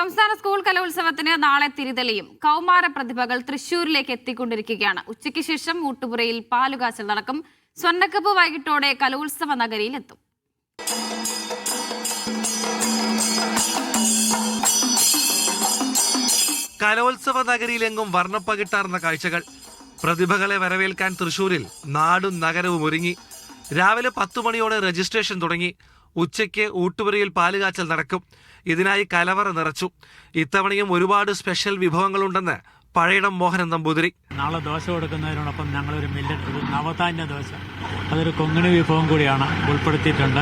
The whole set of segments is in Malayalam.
സംസ്ഥാന സ്കൂൾ കലോത്സവത്തിന് നാളെ തിരിതെളിയും. കൗമാര പ്രതിഭകൾ തൃശൂരിലേക്ക് എത്തിക്കൊണ്ടിരിക്കുകയാണ്. ഉച്ചയ്ക്ക് ശേഷം ഊട്ടുപുരയിൽ പാലുകാച്ചൽ നടക്കും. സ്വർണക്കപ്പ് വൈകിട്ടോടെ കലോത്സവ നഗരിയിൽ എത്തും കലോത്സവ നഗരിയിലെങ്ങും വർണപ്പകിട്ടാർന്ന കാഴ്ചകൾ. പ്രതിഭകളെ വരവേൽക്കാൻ തൃശൂരിൽ നാടും നഗരവും ഒരുങ്ങി. രാവിലെ പത്തു മണിയോടെ രജിസ്ട്രേഷൻ തുടങ്ങി. ഉച്ചയ്ക്ക് ഊട്ടുപുരയിൽ പാലുകാച്ചൽ നടക്കും. ഇതിനായി കലവറ നിറച്ചു. ഇത്തവണയും ഒരുപാട് സ്പെഷ്യൽ വിഭവങ്ങളുണ്ടെന്ന് പഴയിടം മോഹനൻ നമ്പൂതിരി. നാളെ ദോശ കൊടുക്കുന്നതിനോടൊപ്പം ഞങ്ങളൊരു മില്ലറ്റ് നവതാന്യ ദോശ. അതൊരു കൊങ്ങിണി വിഭവം കൂടിയാണ് ഉൾപ്പെടുത്തിയിട്ടുണ്ട്.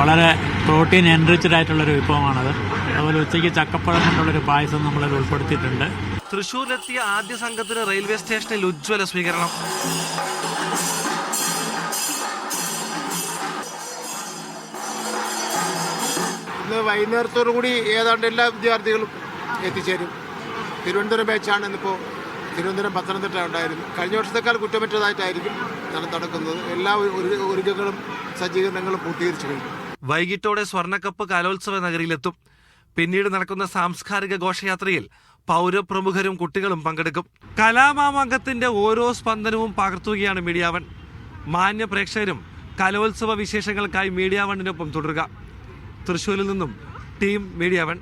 വളരെ പ്രോട്ടീൻ എൻറിച്ച്ഡ് ആയിട്ടുള്ളൊരു വിഭവമാണത്. അതുപോലെ ഉച്ചയ്ക്ക് ചക്കപ്പഴം കൊണ്ടുള്ളൊരു പായസം നമ്മളത് ഉൾപ്പെടുത്തിയിട്ടുണ്ട്. തൃശൂരിലെത്തിയ ആദ്യ സംഘത്തിന് റെയിൽവേ സ്റ്റേഷനിൽ ഉജ്ജ്വല സ്വീകരണം. ഇന്ന് വൈകുന്നേരത്തോടു കൂടി ഏതാണ്ട് എല്ലാ വിദ്യാർത്ഥികളും എത്തിച്ചേരും. തിരുവനന്തപുരം ബാച്ചാണ് ഇന്നിപ്പോൾ തിരുവനന്തപുരം പത്തനംതിട്ട ഉണ്ടായിരുന്നു കഴിഞ്ഞ വർഷത്തേക്കാൾ കുറ്റമറ്റതായിട്ടായിരിക്കും നട- നടക്കുന്നത്. എല്ലാ ഒരു- ഒരുക്കങ്ങളും സജ്ജീകരണങ്ങളും പൂർത്തീകരിച്ചു കഴിഞ്ഞു. വൈകിട്ടോടെ സ്വർണക്കപ്പ് കലോത്സവ നഗരിയിലെത്തും. പിന്നീട് നടക്കുന്ന സാംസ്കാരിക ഘോഷയാത്രയിൽ പൗരപ്രമുഖരും കുട്ടികളും പങ്കെടുക്കും. കലാമാമാങ്കത്തിന്റെ ഓരോ സ്പന്ദനവും പകർത്തുകയാണ് മീഡിയാവൺ മാന്യ പ്രേക്ഷകരും കലോത്സവ വിശേഷങ്ങൾക്കായി മീഡിയാവണിനൊപ്പം തുടരുക. തൃശ്ശൂരിൽ നിന്നും ടീം മീഡിയ വൺ